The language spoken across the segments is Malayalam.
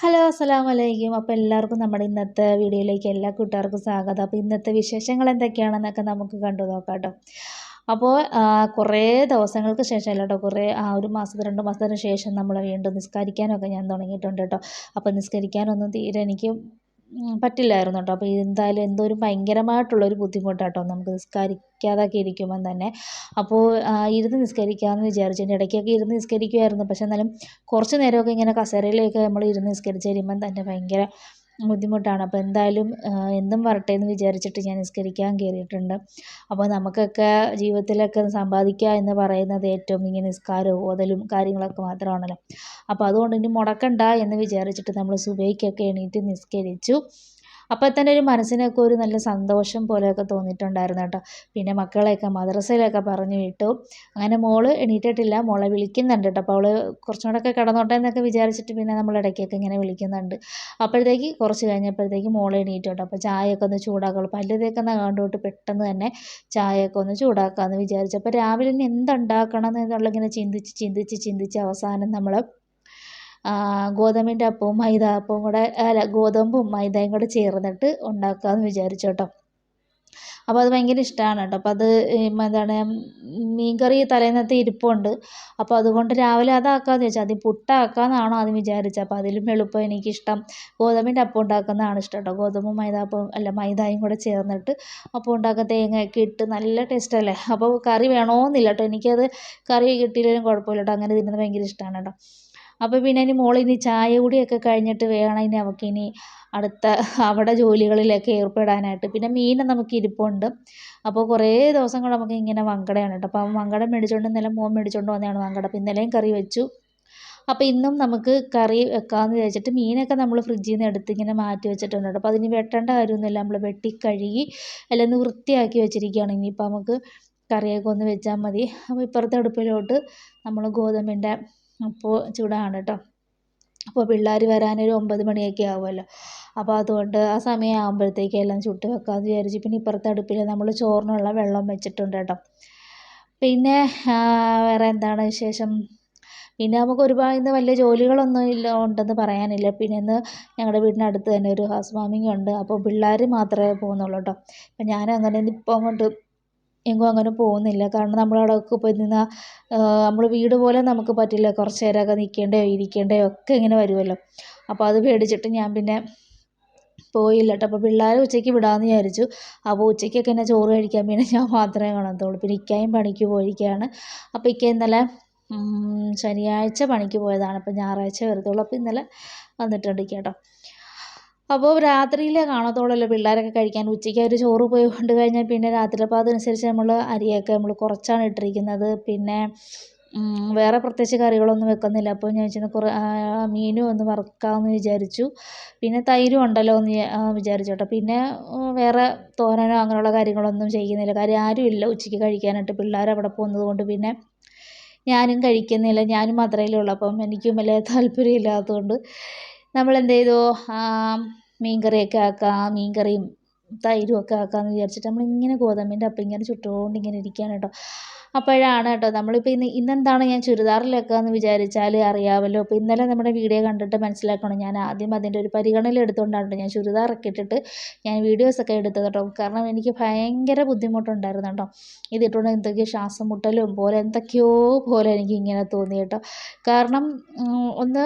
ഹലോ അസ്സലാമു അലൈക്കും അപ്പോൾ എല്ലാവർക്കും നമ്മുടെ ഇന്നത്തെ വീഡിയോയിലേക്ക് എല്ലാ കൂട്ടുകാർക്കും സ്വാഗതം. അപ്പോൾ ഇന്നത്തെ വിശേഷങ്ങൾ എന്തൊക്കെയാണെന്നൊക്കെ നമുക്ക് കണ്ടു നോക്കാം കേട്ടോ അപ്പോൾ കുറേ ദിവസങ്ങൾക്ക് ശേഷം അല്ല കേട്ടോ കുറേ ആ ഒരു മാസത്തിന് രണ്ട് മാസത്തിന് ശേഷം നമ്മൾ വീണ്ടും നിസ്കരിക്കാനൊക്കെ ഞാൻ തുടങ്ങിയിട്ടുണ്ട് കേട്ടോ. അപ്പോൾ നിസ്കരിക്കാനൊന്നും തീരെ എനിക്ക് പറ്റില്ലായിരുന്നു കേട്ടോ അപ്പോൾ എന്തായാലും എന്തോ ഒരു ഭയങ്കരമായിട്ടുള്ളൊരു ബുദ്ധിമുട്ടാട്ടോ. നമുക്ക് നിസ്കരിക്കാതൊക്കെ ഇരിക്കുമ്പം തന്നെ. അപ്പോൾ ഇരുന്ന് നിസ്കരിക്കാമെന്ന് വിചാരിച്ചു. എന്റെ ഇടയ്ക്കൊക്കെ ഇരുന്ന് നിസ്കരിക്കുമായിരുന്നു പക്ഷെ എന്നാലും കുറച്ച് നേരമൊക്കെ ഇങ്ങനെ കസേരയിലൊക്കെ നമ്മൾ ഇരുന്ന് നിസ്കരിച്ച് കഴിയുമ്പം തന്നെ ഭയങ്കര ബുദ്ധിമുട്ടാണ്. അപ്പോൾ എന്തായാലും എന്തും വരട്ടെ എന്ന് വിചാരിച്ചിട്ട് ഞാൻ നിസ്കരിക്കാൻ കയറിയിട്ടുണ്ട്. അപ്പോൾ നമുക്കൊക്കെ ജീവിതത്തിലൊക്കെ സമ്പാദിക്കുക എന്ന് പറയുന്നത് ഏറ്റവും ഇങ്ങനെ നിസ്കാരവും ഓതലും കാര്യങ്ങളൊക്കെ മാത്രമാണല്ലോ. അപ്പോൾ അതുകൊണ്ട് ഇനി മുടക്കണ്ട എന്ന് വിചാരിച്ചിട്ട് നമ്മൾ സുബൈക്കൊക്കെ എണീറ്റ് നിസ്കരിച്ചു. അപ്പോൾ തന്നെ ഒരു മനസ്സിനൊക്കെ ഒരു നല്ല സന്തോഷം പോലെയൊക്കെ തോന്നിയിട്ടുണ്ടായിരുന്നു കേട്ടോ. പിന്നെ മക്കളെയൊക്കെ മദ്രസയിലൊക്കെ പറഞ്ഞു വിട്ടു. അങ്ങനെ മോൾ എണീറ്റിട്ടില്ല. മോളെ വിളിക്കുന്നുണ്ട് കേട്ടോ. അപ്പോൾ അവൾ കുറച്ചും കൂടെയൊക്കെ കിടന്നോട്ടെ എന്നൊക്കെ വിചാരിച്ചിട്ട് പിന്നെ നമ്മൾ ഇടയ്ക്കൊക്കെ ഇങ്ങനെ വിളിക്കുന്നുണ്ട്. അപ്പോഴത്തേക്ക് കുറച്ച് കഴിഞ്ഞപ്പോഴത്തേക്ക് മോൾ എണീറ്റു കേട്ടോ. അപ്പോൾ ചായയൊക്കെ ഒന്ന് ചൂടാക്കുള്ളൂ പല്ല് തേക്കുന്ന കണ്ടുകൊണ്ട് പെട്ടെന്ന് തന്നെ ചായയൊക്കെ ഒന്ന് ചൂടാക്കാമെന്ന് വിചാരിച്ചു. അപ്പോൾ രാവിലെ ഇനി എന്തുണ്ടാക്കണം എന്നുള്ള ഇങ്ങനെ ചിന്തിച്ച് ചിന്തിച്ച് ചിന്തിച്ച് അവസാനം നമ്മൾ ഗോതമ്പിന്റെ അപ്പവും മൈദ അപ്പവും കൂടെ അല്ല ഗോതമ്പും മൈദയും കൂടെ ചേർന്നിട്ട് ഉണ്ടാക്കാമെന്ന് വിചാരിച്ചു കേട്ടോ അപ്പോൾ അത് ഭയങ്കര ഇഷ്ടമാണ് കേട്ടോ. അപ്പോൾ അത് എന്താണ് മീൻകറി തലേന്നത്തെ ഇരിപ്പുണ്ട്. അപ്പോൾ അതുകൊണ്ട് രാവിലെ അതാക്കാമെന്ന് വെച്ചാൽ അത് പുട്ടാക്കാമെന്നാണോ ആദ്യം വിചാരിച്ചത്. അപ്പോൾ അതിലും എളുപ്പം എനിക്കിഷ്ടം. ഗോതമ്പിന്റെ അപ്പം ഉണ്ടാക്കുന്നതാണ് ഇഷ്ടം കേട്ടോ. ഗോതമ്പും മൈദ അപ്പം അല്ല മൈദയും കൂടെ ചേർന്നിട്ട് അപ്പം ഉണ്ടാക്കുക തേങ്ങയൊക്കെ ഇട്ട് നല്ല ടേസ്റ്റ് അല്ലേ? അപ്പോൾ കറി വേണമെന്നില്ല കേട്ടോ. എനിക്കത് കറി കിട്ടിയില്ലെങ്കിലും കുഴപ്പമില്ല കേട്ടോ. അങ്ങനെ തിന്നുന്നത് ഭയങ്കര ഇഷ്ടമാണ് കേട്ടോ. അപ്പോൾ പിന്നെ ഇനി മോളിനി ചായ കുടിയൊക്കെ കഴിഞ്ഞിട്ട് വേണം ഇനി അവൾക്കിനി അടുത്ത അവിടെ ജോലികളിലൊക്കെ ഏർപ്പെടാനായിട്ട്. പിന്നെ മീൻ നമുക്ക് ഇരിപ്പുണ്ട്. അപ്പോൾ കുറേ ദിവസം കൊണ്ട് നമുക്ക് ഇങ്ങനെ വങ്കടയാണ് കേട്ടോ. അപ്പോൾ വങ്കട മേടിച്ചുകൊണ്ട് ഇന്നലെ മോൻ മേടിച്ചുകൊണ്ട് വന്നതാണ് വങ്കട. അപ്പോൾ ഇന്നലെയും കറി വെച്ചു. അപ്പോൾ ഇന്നും നമുക്ക് കറി വെക്കാമെന്ന് വിചാരിച്ചിട്ട് മീനൊക്കെ നമ്മൾ ഫ്രിഡ്ജിൽ നിന്ന് എടുത്ത് ഇങ്ങനെ മാറ്റി വെച്ചിട്ടുണ്ട് അപ്പോൾ അതിന് വെട്ടേണ്ട കാര്യമൊന്നുമില്ല നമ്മൾ വെട്ടി കഴുകി എല്ലാം ഒന്ന് വൃത്തിയാക്കി വെച്ചിരിക്കുകയാണ്. ഇനിയിപ്പോൾ നമുക്ക് കറിയൊക്കെ ഒന്ന് വെച്ചാൽ മതി. അപ്പോൾ ഇപ്പുറത്തെ അടുപ്പിലോട്ട് നമ്മൾ ഗോതമ്പിന്റെ അപ്പോൾ ചൂടാണ് കേട്ടോ. അപ്പോൾ പിള്ളേർ വരാനൊരു ഒമ്പത് മണിയൊക്കെ ആവുമല്ലോ. അപ്പോൾ അതുകൊണ്ട് ആ സമയം ആകുമ്പോഴത്തേക്ക് എല്ലാം ചുട്ട് വെക്കാമെന്ന് വിചാരിച്ചു പിന്നെ ഇപ്പുറത്തെ അടുപ്പിൽ നമ്മൾ ചോറിനുള്ള വെള്ളം വെച്ചിട്ടുണ്ട് കേട്ടോ. പിന്നെ വേറെ എന്താണ് വിശേഷം? പിന്നെ നമുക്ക് ഒരുപാട് ഇന്ന് വലിയ ജോലികളൊന്നും ഇല്ല ഉണ്ടെന്ന് പറയാനില്ല. പിന്നെ ഇന്ന് ഞങ്ങളുടെ വീടിനടുത്ത് തന്നെ ഒരു ഹൗസ് വാമിംഗ് ഉണ്ട്. അപ്പോൾ പിള്ളേർ മാത്രമേ പോകുന്നുള്ളൂ കേട്ടോ. അപ്പം ഞാൻ അങ്ങനെ ഇപ്പോൾ അങ്ങോട്ട് എങ്ങും അങ്ങനെ പോകുന്നില്ല. കാരണം നമ്മൾ അവിടെയൊക്കെ പോയി നിന്നാൽ നമ്മൾ വീട് പോലെ നമുക്ക് പറ്റില്ല. കുറച്ച് നേരമൊക്കെ നിൽക്കേണ്ടയോ ഇരിക്കേണ്ടയോ ഒക്കെ ഇങ്ങനെ വരുമല്ലോ അപ്പോൾ അത് പേടിച്ചിട്ട് ഞാൻ പിന്നെ പോയില്ല കേട്ടോ അപ്പോൾ പിള്ളേരെ ഉച്ചയ്ക്ക് വിടാമെന്ന് വിചാരിച്ചു. അപ്പോൾ ഉച്ചയ്ക്കൊക്കെ എന്നെ ചോറ് കഴിക്കാൻ പിന്നെ ഞാൻ മാത്രമേ കാണത്തുള്ളൂ. പിന്നെ ഇക്കായും പണിക്ക് പോയിരിക്കുകയാണ് അപ്പോൾ ഇക്ക ഇന്നലെ ശനിയാഴ്ച പണിക്ക് പോയതാണ്. അപ്പോൾ ഞായറാഴ്ച വരത്തുള്ളൂ. അപ്പോൾ ഇന്നലെ വന്നിട്ടുണ്ട് കേട്ടോ അപ്പോൾ രാത്രിയിലേ കാണത്തുള്ളല്ലോ പിള്ളേരൊക്കെ കഴിക്കാൻ? ഉച്ചയ്ക്ക് അവർ ചോറ് പോയി കൊണ്ട് കഴിഞ്ഞാൽ പിന്നെ രാത്രി അപ്പോൾ അതനുസരിച്ച് നമ്മൾ അരിയൊക്കെ നമ്മൾ കുറച്ചാണ് ഇട്ടിരിക്കുന്നത്. പിന്നെ വേറെ പ്രത്യേകിച്ച് കറികളൊന്നും വെക്കുന്നില്ല. അപ്പോൾ ഞാൻ വെച്ചാൽ കുറേ മീനും ഒന്ന് വറുക്കാമെന്ന് വിചാരിച്ചു. പിന്നെ തൈരും ഉണ്ടല്ലോ എന്ന് വിചാരിച്ചു പിന്നെ വേറെ തോരനോ അങ്ങനെയുള്ള കാര്യങ്ങളൊന്നും ചെയ്യുന്നില്ല. കാര്യം ആരുമില്ല ഉച്ചയ്ക്ക് കഴിക്കാനായിട്ട് പിള്ളേർ അവിടെ പോകുന്നത് കൊണ്ട്. പിന്നെ ഞാനും കഴിക്കുന്നില്ല. ഞാനും മാത്രമേ ഉള്ളൂ. അപ്പം എനിക്കും വലിയ താല്പര്യമില്ലാത്തതുകൊണ്ട് നമ്മൾ എന്ത് ചെയ്തു മീൻകറിയൊക്കെ ആക്കാം മീൻകറിയും തൈരും ഒക്കെ ആക്കാമെന്ന് വിചാരിച്ചിട്ട് നമ്മളിങ്ങനെ ഗോതമ്പിന്റെ അപ്പം ഇങ്ങനെ ചുട്ടുകൊണ്ട് ഇങ്ങനെ ഇരിക്കുകയാണ് കേട്ടോ. അപ്പോഴാണ് കേട്ടോ നമ്മളിപ്പോൾ ഇന്ന് ഇന്നെന്താണ് ഞാൻ ചുരിദാറിലൊക്കെയെന്ന് വിചാരിച്ചാൽ അറിയാമല്ലോ അപ്പോൾ ഇന്നലെ നമ്മുടെ വീഡിയോ കണ്ടിട്ട് മനസ്സിലാക്കണം. ഞാൻ ആദ്യം അതിന്റെ ഒരു പരിഗണന എടുത്തുകൊണ്ടാണ് ഞാൻ ചുരിദാറൊക്കെ ഇട്ടിട്ട് ഞാൻ വീഡിയോസൊക്കെ എടുത്തത് കേട്ടോ. കാരണം എനിക്ക് ഭയങ്കര ബുദ്ധിമുട്ടുണ്ടായിരുന്നു കേട്ടോ. ഇതിട്ടുകൊണ്ട് എന്തൊക്കെയോ ശ്വാസം മുട്ടലും പോലെ എന്തൊക്കെയോ പോലെ എനിക്ക് ഇങ്ങനെ തോന്നി കേട്ടോ. കാരണം ഒന്ന്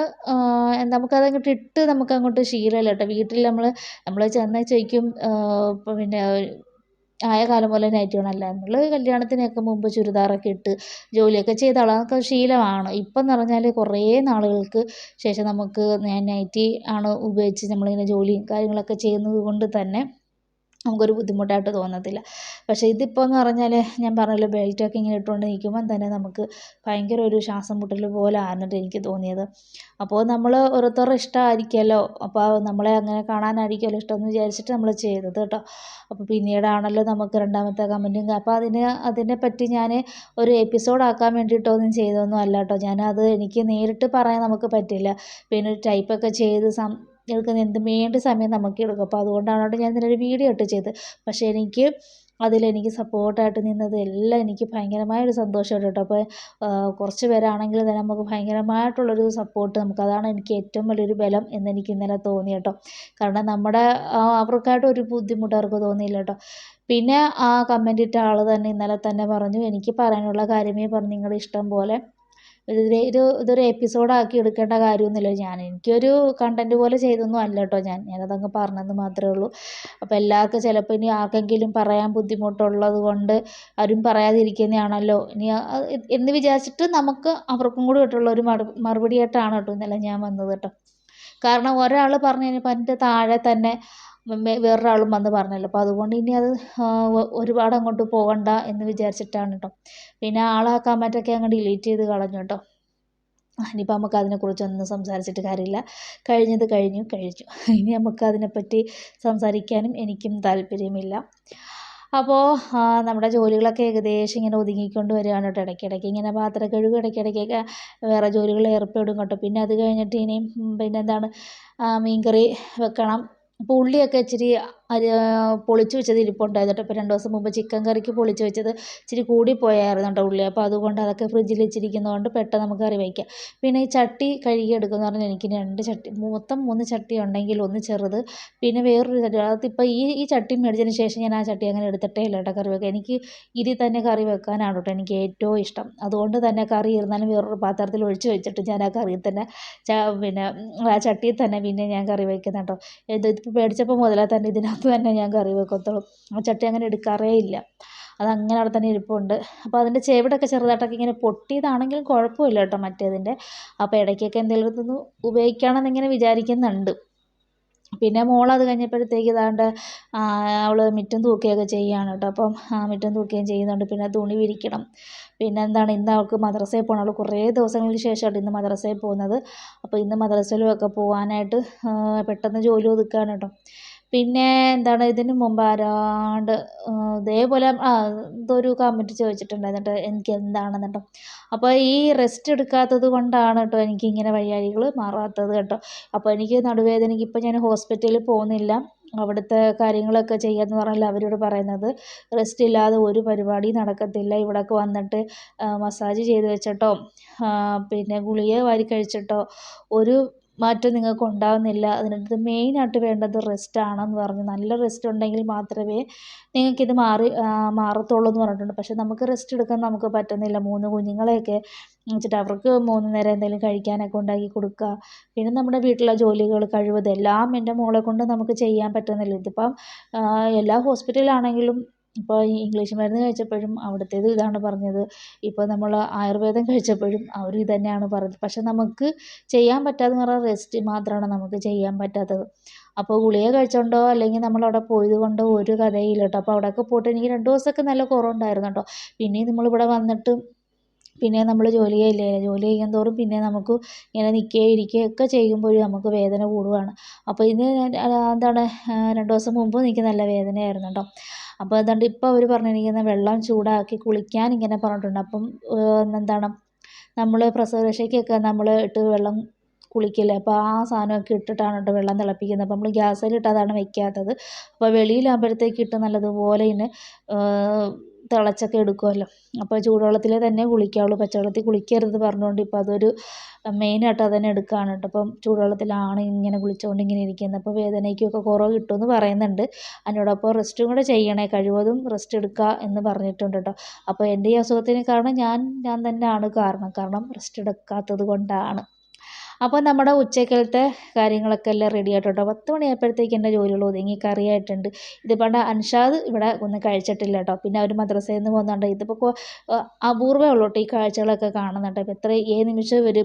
നമുക്കതങ്ങോട്ട് ഇട്ട് നമുക്കങ്ങോട്ട് ശീലമല്ല കേട്ടോ. വീട്ടിൽ നമ്മൾ നമ്മൾ ചെന്ന് ചോദിക്കും പിന്നെ ആയ കാലം പോലെ നൈറ്റി വേണമല്ല നമ്മൾ കല്യാണത്തിനൊക്കെ മുമ്പ് ചുരിദാറൊക്കെ ഇട്ട് ജോലിയൊക്കെ ചെയ്ത ആളൊക്കെ ശീലമാണ്. ഇപ്പം എന്ന് പറഞ്ഞാൽ കുറേ നാളുകൾക്ക് ശേഷം നമുക്ക് നൈറ്റി ആണ് ഉപയോഗിച്ച് നമ്മളിങ്ങനെ ജോലിയും കാര്യങ്ങളൊക്കെ ചെയ്യുന്നത് കൊണ്ട് തന്നെ നമുക്കൊരു ബുദ്ധിമുട്ടായിട്ട് തോന്നത്തില്ല. പക്ഷേ ഇതിപ്പോൾ എന്ന് പറഞ്ഞാൽ ഞാൻ പറഞ്ഞല്ലോ ബെൽറ്റൊക്കെ ഇങ്ങനെ ഇട്ടുകൊണ്ട് നിൽക്കുമ്പം തന്നെ നമുക്ക് ഭയങ്കര ഒരു ശ്വാസം മുട്ടൽ പോലെ ആയിരുന്നിട്ട് എനിക്ക് തോന്നിയത്. അപ്പോൾ നമ്മൾ ഓരോരുത്തരുടെ ഇഷ്ടമായിരിക്കുമല്ലോ അപ്പോൾ നമ്മളെ അങ്ങനെ കാണാനായിരിക്കുമല്ലോ ഇഷ്ടമെന്ന് വിചാരിച്ചിട്ട് നമ്മൾ ചെയ്തത് കേട്ടോ. അപ്പോൾ പിന്നീടാണല്ലോ നമുക്ക് രണ്ടാമത്തെ കമന്റും അപ്പോൾ അതിന് അതിനെപ്പറ്റി ഞാൻ ഒരു എപ്പിസോഡാക്കാൻ വേണ്ടിയിട്ടൊന്നും ചെയ്തതൊന്നും അല്ല കേട്ടോ. ഞാനത് എനിക്ക് നേരിട്ട് പറയാൻ നമുക്ക് പറ്റില്ല. പിന്നെ ഒരു ടൈപ്പൊക്കെ ചെയ്ത് സം എടുക്കുന്ന എന്ത് വേണ്ട സമയം നമുക്ക് എടുക്കും. അപ്പോൾ അതുകൊണ്ടാണ് കേട്ടോ ഞാൻ ഇതിനൊരു വീഡിയോ ഇട്ട് ചെയ്ത് പക്ഷേ എനിക്ക് അതിലെനിക്ക് സപ്പോർട്ടായിട്ട് നിന്നത് എല്ലാം എനിക്ക് ഭയങ്കരമായൊരു സന്തോഷമുണ്ട് കേട്ടോ. അപ്പോൾ കുറച്ച് പേരാണെങ്കിൽ തന്നെ നമുക്ക് ഭയങ്കരമായിട്ടുള്ളൊരു സപ്പോർട്ട് നമുക്ക് അതാണ് എനിക്ക് ഏറ്റവും വലിയൊരു ബലം എന്ന് എനിക്ക് ഇന്നലെ തോന്നി കേട്ടോ. കാരണം നമ്മുടെ അവർക്കായിട്ട് ഒരു ബുദ്ധിമുട്ട് അവർക്ക് തോന്നിയില്ല കേട്ടോ. പിന്നെ ആ കമന്റ് ഇട്ട ആൾ തന്നെ ഇന്നലെ തന്നെ പറഞ്ഞു എനിക്ക് പറയാനുള്ള കാര്യമേ പറഞ്ഞു നിങ്ങളുടെ ഇഷ്ടം പോലെ ഇതിലെ ഒരു ഇതൊരു എപ്പിസോഡാക്കി എടുക്കേണ്ട കാര്യമൊന്നുമില്ല. ഞാൻ എനിക്കൊരു കണ്ടന്റ് പോലെ ചെയ്തൊന്നും അല്ല കേട്ടോ ഞാൻ. ഞാനതങ്ങ് പറഞ്ഞെന്ന് മാത്രമേ ഉള്ളൂ. അപ്പോൾ എല്ലാവർക്കും ചിലപ്പോൾ ഇനി ആർക്കെങ്കിലും പറയാൻ ബുദ്ധിമുട്ടുള്ളത് കൊണ്ട് ആരും പറയാതിരിക്കുന്നതാണല്ലോ. ഇനി എന്ന് വിചാരിച്ചിട്ട് നമുക്ക് അവർക്കും കൂടി ആയിട്ടുള്ള ഒരു മറുപടിയായിട്ടാണ് കേട്ടോ ഇന്നലെ ഞാൻ വന്നത് കേട്ടോ. കാരണം ഒരാൾ പറഞ്ഞു കഴിഞ്ഞപ്പോൾ അതിന്റെ താഴെ തന്നെ വേറൊരാളും വന്ന് പറഞ്ഞല്ലോ. അപ്പോൾ അതുകൊണ്ട് ഇനി അത് ഒരുപാട് അങ്ങോട്ട് പോകണ്ട എന്ന് വിചാരിച്ചിട്ടാണ് കേട്ടോ പിന്നെ ആൾ ആ കമന്റൊക്കെ അങ്ങ് ഡിലീറ്റ് ചെയ്ത് കളഞ്ഞു കേട്ടോ ഇനിയിപ്പോൾ നമുക്ക് അതിനെക്കുറിച്ചൊന്നും സംസാരിച്ചിട്ട് കാര്യമില്ല. കഴിഞ്ഞത് കഴിഞ്ഞു കഴിഞ്ഞു. ഇനി നമുക്ക് അതിനെപ്പറ്റി സംസാരിക്കാനും എനിക്കും താല്പര്യമില്ല. അപ്പോൾ നമ്മുടെ ജോലികളൊക്കെ ഏകദേശം ഇങ്ങനെ ഒതുങ്ങിക്കൊണ്ട് വരികയാണ് കേട്ടോ. ഇടയ്ക്കിടയ്ക്ക് ഇങ്ങനെ പാത്രം കഴുകും ഇടയ്ക്കിടയ്ക്കൊക്കെ വേറെ ജോലികൾ ഏർപ്പെടും കേട്ടോ. പിന്നെ അത് കഴിഞ്ഞിട്ട് ഇനിയും പിന്നെ എന്താണ് മീൻകറി വെക്കണം. അപ്പോൾ ഉള്ളിയൊക്കെ ഇച്ചിരി അരി പൊളിച്ച് വെച്ചത് ഇരിപ്പുണ്ടായിരുന്നു. കേട്ടോ. രണ്ട് ദിവസം മുമ്പ് ചിക്കൻ കറിക്ക് പൊളിച്ച് വെച്ചത് ഇച്ചിരി കൂടിപ്പോയായിരുന്നു കേട്ടോ ഉള്ളി. അപ്പോൾ അതുകൊണ്ട് അതൊക്കെ ഫ്രിഡ്ജിൽ വെച്ചിരിക്കുന്നതുകൊണ്ട് പെട്ടെന്ന് നമുക്ക് കറി വയ്ക്കാം. പിന്നെ ഈ ചട്ടി കഴുകി എടുക്കുമെന്ന് പറഞ്ഞാൽ എനിക്ക് രണ്ട് ചട്ടി മൊത്തം മൂന്ന് ചട്ടി ഉണ്ടെങ്കിൽ ഒന്ന് ചെറുത് പിന്നെ വേറൊരു ചട്ടി. അതിപ്പോൾ ഈ ഈ ചട്ടി മേടിച്ചതിന് ശേഷം ഞാൻ ആ ചട്ടി അങ്ങനെ എടുത്തിട്ടേ ഇല്ല കേട്ടോ കറി വെക്കാൻ. എനിക്ക് ഇതിൽ തന്നെ കറി വെക്കാനാണ് കേട്ടോ എനിക്ക് ഏറ്റവും ഇഷ്ടം. അതുകൊണ്ട് തന്നെ കറി ഇരുന്നാലും വേറൊരു പാത്രത്തിൽ ഒഴിച്ച് വെച്ചിട്ട് ഞാൻ ആ കറിയിൽ തന്നെ പിന്നെ ആ ചട്ടിയിൽ തന്നെ പിന്നെ ഞാൻ കറി വയ്ക്കുന്നത് കേട്ടോ. ഇതിപ്പോൾ മേടിച്ചപ്പോൾ മുതലേ തന്നെ ഇതിനകത്ത് അതിനകത്ത് തന്നെ ഞാൻ കറി വെക്കത്തുള്ളൂ. ആ ചട്ടി അങ്ങനെ എടുക്കാറേ ഇല്ല. അത് അങ്ങനെ അവിടെ തന്നെ ഇരിപ്പുണ്ട്. അപ്പോൾ അതിന്റെ ചെവിടൊക്കെ ചെറുതായിട്ടൊക്കെ ഇങ്ങനെ പൊട്ടിയതാണെങ്കിലും കുഴപ്പമില്ല കേട്ടോ മറ്റേതിന്റെ അപ്പോൾ ഇടയ്ക്കൊക്കെ എന്തെങ്കിലും ഒന്ന് ഉപയോഗിക്കണമെന്ന് ഇങ്ങനെ വിചാരിക്കുന്നുണ്ട്. പിന്നെ മോൾ കഴിഞ്ഞപ്പോഴത്തേക്ക് ഇതാണ്ട് അവൾ മിറ്റം തൂക്കുകയൊക്കെ ചെയ്യുകയാണ് കേട്ടോ. അപ്പം മിറ്റം തൂക്കുകയും ചെയ്യുന്നുണ്ട്. പിന്നെ തുണി വിരിക്കണം. പിന്നെ എന്താണ് ഇന്ന് അവൾക്ക് മദ്രസയിൽ പോകണം. അവൾ കുറേ ദിവസങ്ങൾക്ക് ശേഷമാണ് ഇന്ന് മദ്രസയിൽ പോകുന്നത്. അപ്പോൾ ഇന്ന് മദ്രസയിലും ഒക്കെ പോകാനായിട്ട് പെട്ടെന്ന് ജോലി ഒതുക്കുകയാണ് കേട്ടോ. പിന്നെ എന്താണ് ഇതിന് മുമ്പ് ആരാണ്ട് ഇതേപോലെ ആ ഇതൊരു കമന്റ് ചോദിച്ചിട്ടുണ്ടായിരുന്നു എനിക്ക് എന്താണെന്ന് കേട്ടോ അപ്പോൾ ഈ റെസ്റ്റ് എടുക്കാത്തത് കൊണ്ടാണ് കേട്ടോ എനിക്ക് ഇങ്ങനെ വയ്യാഴികൾ മാറാത്തത് കേട്ടോ. അപ്പോൾ എനിക്ക് നടുവേദനയ്ക്ക് ഇപ്പോൾ ഞാൻ ഹോസ്പിറ്റലിൽ പോകുന്നില്ല. അവിടുത്തെ കാര്യങ്ങളൊക്കെ ചെയ്യാന്ന് പറഞ്ഞാൽ അവരോട് പറയുന്നത്. റെസ്റ്റ് ഇല്ലാതെ ഒരു പരിപാടി നടക്കത്തില്ല. ഇവിടെയൊക്കെ വന്നിട്ട് മസാജ് ചെയ്ത് വെച്ചിട്ടോ പിന്നെ ഗുളിക വാരി കഴിച്ചിട്ടോ ഒരു മാറ്റം നിങ്ങൾക്ക് ഉണ്ടാകുന്നില്ല അതിനകത്ത് മെയിനായിട്ട് വേണ്ടത് റെസ്റ്റ് ആണെന്ന് പറഞ്ഞു. നല്ല റെസ്റ്റ് ഉണ്ടെങ്കിൽ മാത്രമേ നിങ്ങൾക്കിത് മാറി മാറത്തുള്ളൂ എന്ന് പറഞ്ഞിട്ടുണ്ട്. പക്ഷെ നമുക്ക് റെസ്റ്റ് എടുക്കാൻ നമുക്ക് പറ്റുന്നില്ല. മൂന്ന് കുഞ്ഞുങ്ങളെയൊക്കെ വെച്ചിട്ട് അവർക്ക് മൂന്ന് നേരം എന്തെങ്കിലും കഴിക്കാനൊക്കെ ഉണ്ടാക്കി കൊടുക്കുക. പിന്നെ നമ്മുടെ വീട്ടിലെ ജോലികൾ കഴിവതെല്ലാം എന്റെ മോളെ കൊണ്ട് നമുക്ക് ചെയ്യാൻ പറ്റുന്നില്ല. ഇതിപ്പം എല്ലാ ഹോസ്പിറ്റലാണെങ്കിലും ഇപ്പോൾ ഈ ഇംഗ്ലീഷ് മരുന്ന് കഴിച്ചപ്പോഴും അവിടുത്തേത് ഇതാണ് പറഞ്ഞത്. ഇപ്പോൾ നമ്മൾ ആയുർവേദം കഴിച്ചപ്പോഴും അവരും ഇത് തന്നെയാണ് പറഞ്ഞത്. പക്ഷെ നമുക്ക് ചെയ്യാൻ പറ്റാതെ പറഞ്ഞാൽ റെസ്റ്റ് മാത്രമാണ് നമുക്ക് ചെയ്യാൻ പറ്റാത്തത്. അപ്പോൾ ഗുളിക കഴിച്ചോണ്ടോ അല്ലെങ്കിൽ നമ്മൾ അവിടെ പോയത് കൊണ്ടോ ഒരു കഥയില്ല കേട്ടോ അപ്പോൾ അവിടെയൊക്കെ പോയിട്ട് എനിക്ക് രണ്ട് ദിവസമൊക്കെ നല്ല കുറവുണ്ടായിരുന്നു കേട്ടോ പിന്നെയും നമ്മളിവിടെ വന്നിട്ട് പിന്നെ നമ്മൾ ജോലി ചെയ്യില്ലേ ജോലി ചെയ്യും തോറും പിന്നെ നമുക്ക് ഇങ്ങനെ നിൽക്കുകയും ഇരിക്കുകയും ഒക്കെ ചെയ്യുമ്പോൾ നമുക്ക് വേദന കൂടുകയാണ് അപ്പോൾ ഇത് എന്താണ് രണ്ട് ദിവസം മുമ്പ് എനിക്ക് നല്ല വേദനയായിരുന്നു കേട്ടോ അപ്പോൾ അതുകൊണ്ട് ഇപ്പോൾ അവർ പറഞ്ഞിരിക്കുന്നത് വെള്ളം ചൂടാക്കി കുളിക്കാൻ ഇങ്ങനെ പറഞ്ഞിട്ടുണ്ട്. അപ്പം എന്താണ് നമ്മൾ പ്രസവരക്ഷയ്ക്കൊക്കെ നമ്മൾ ഇട്ട് വെള്ളം കുളിക്കില്ലേ? അപ്പോൾ ആ സാധനമൊക്കെ ഇട്ടിട്ടാണ് കേട്ടോ വെള്ളം തിളപ്പിക്കുന്നത്. അപ്പോൾ നമ്മൾ ഗ്യാസിലിട്ട് വെക്കാത്തത്. അപ്പോൾ വെളിയിലാകുമ്പോഴത്തേക്ക് ഇട്ട് നല്ലതുപോലെ ഇങ്ങനെ തിളച്ചൊക്കെ എടുക്കുമല്ലോ അപ്പോൾ ചൂടുവെള്ളത്തിൽ തന്നെ കുളിക്കാവുള്ളൂ. പച്ചവെള്ളത്തിൽ കുളിക്കരുത് പറഞ്ഞുകൊണ്ട് ഇപ്പോൾ അതൊരു മെയിനായിട്ട് അതന്നെ എടുക്കുകയാണ് കേട്ടോ. അപ്പം ചൂടുവെള്ളത്തിലാണ് ഇങ്ങനെ കുളിച്ചുകൊണ്ട് ഇങ്ങനെ ഇരിക്കുന്നത്. അപ്പോൾ വേദനയ്ക്കൊക്കെ കുറവ് കിട്ടുമെന്ന് പറയുന്നുണ്ട്. അതിനോടൊപ്പം റെസ്റ്റും കൂടെ ചെയ്യണേ. കഴിവതും റെസ്റ്റ് എടുക്കുക എന്ന് പറഞ്ഞിട്ടുണ്ട് കേട്ടോ. അപ്പോൾ എന്റെ ഈ അസുഖത്തിന് കാരണം ഞാൻ ഞാൻ തന്നെയാണ് കാരണം. കാരണം റെസ്റ്റ് എടുക്കാത്തത് കൊണ്ടാണ്. അപ്പോൾ നമ്മുടെ ഉച്ചക്കലത്തെ കാര്യങ്ങളൊക്കെ എല്ലാം റെഡി ആയിട്ടുണ്ട്. പത്ത് മണിയായപ്പോഴത്തേക്ക് എന്റെ ജോലികൾ ഒതുങ്ങി കറിയായിട്ടുണ്ട്. ഇതിപ്പോൾ അൻഷാദ് ഇവിടെ ഒന്നും കഴിച്ചിട്ടില്ല കേട്ടോ. പിന്നെ അവർ മദ്രസയിൽ നിന്ന് പോകുന്നുണ്ട്. ഇതിപ്പോൾ അപൂർവേ ഉള്ളൂ ഈ കാഴ്ചകളൊക്കെ കാണുന്നുണ്ട്. അപ്പോൾ എത്ര ഏത് നിമിഷം ഇവർ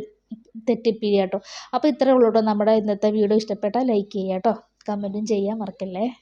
തെറ്റിപ്പിക്കുക കേട്ടോ. അപ്പോൾ ഇത്രയേ ഉള്ളൂ കേട്ടോ നമ്മുടെ ഇന്നത്തെ വീഡിയോ. ഇഷ്ടപ്പെട്ടാൽ ലൈക്ക് ചെയ്യുക കേട്ടോ. കമന്റും ചെയ്യാൻ മറക്കല്ലേ?